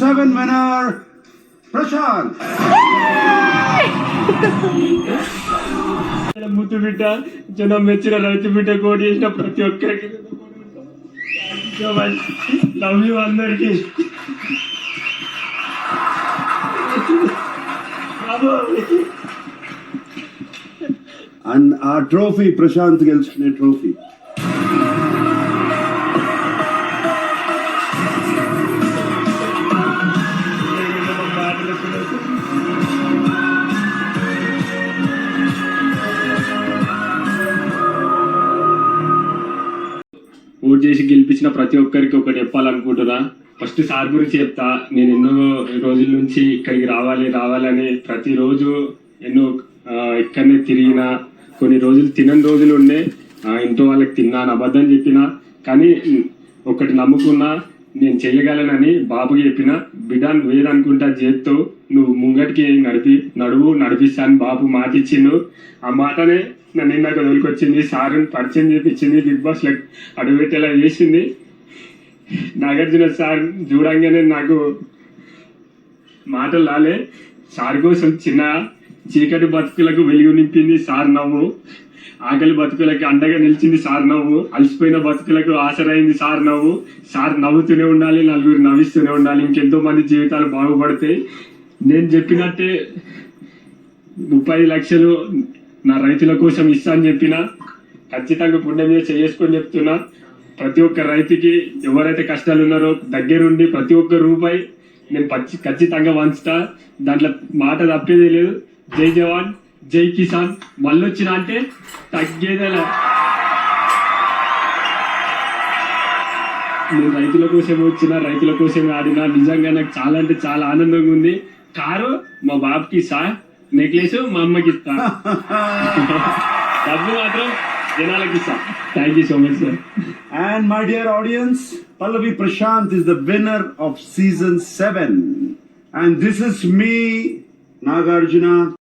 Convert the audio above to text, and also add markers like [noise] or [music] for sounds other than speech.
7 winner, Prashant. Muthu బిడ్డ జనం మెచ్చిన రైతు బిడ్డ కోడి చేసిన ప్రతి ఒక్కరికి లవ్ యూ అందరికి And our trophy, Prashant గెలుచుకునే trophy. Vote చేసి గెలిపించిన ప్రతి ఒక్కరికి ఒకటి చెప్పాలనుకుంటున్నా. ఫస్ట్ సార్ గురించి చెప్తా. నేను ఎన్నో రోజుల నుంచి ఇక్కడికి రావాలి రావాలని ప్రతిరోజు ఎన్నో ఇక్కడనే తిరిగిన కొన్ని రోజులు తినని రోజులు ఉండే ఇంట్లో వాళ్ళకి తిన్నాను అబద్ధం చెప్పిన. కానీ ఒకటి నమ్ముకున్నా నేను చెయ్యగలనని బాబు చెప్పిన బిడ్డ వేరనుకుంటా చేత్తో నువ్వు ముంగటికి నడిపి నడువు నడిపిస్తాను బాబు మాట ఇచ్చిండు ఆ మాటనే నన్ను ఇందాక వదిలికొచ్చింది సార్ పరిచయం చేపించింది బిగ్ బాస్లో అడుగుపెట్టేలా చేసింది. నాగార్జున సార్ చూడంగానే నాకు మాటలు రాలే. సార్ కోసం చిన్న చీకటి బతుకులకు వెలుగు నింపింది సార్ నవ్వు. ఆకలి బతుకులకి అండగా నిలిచింది సార్ నవ్వు. అలసిపోయిన బతుకులకు ఆసరైంది సార్ నవ్వు. సార్ నవ్వుతూనే ఉండాలి నలుగురు నవ్విస్తూనే ఉండాలి. ఇంకెంతో మంది జీవితాలు బాగుపడతాయి. నేను చెప్పినట్టే ముప్పై లక్షలు నా రైతుల కోసం ఇస్తా అని చెప్పిన ఖచ్చితంగా పుణ్యం మీద చేసుకొని చెప్తున్నా ప్రతి ఒక్క రైతుకి ఎవరైతే కష్టాలు ఉన్నారో దగ్గరుండి ప్రతి ఒక్క రూపాయి నేను ఖచ్చితంగా వంచుతా దాంట్లో మాట తప్పేది లేదు. జై జవాన్ జై కిసాన్. మళ్ళొచ్చిన అంటే తగ్గేదేలే. నేను రైతుల కోసం వచ్చిన రైతుల కోసం ఆడినా నిజంగా నాకు చాలా అంటే చాలా ఆనందంగా ఉంది. కారు మా బాబుకి ఇస్తా నెక్లెస్ మా అమ్మకి ఇస్తా. [laughs] డబ్బు మాత్రం జనాలకి ఇస్తా. Thank you so much sir And my dear audience, Pallavi Prashant is the winner of season 7. And this is me, Nagarjuna.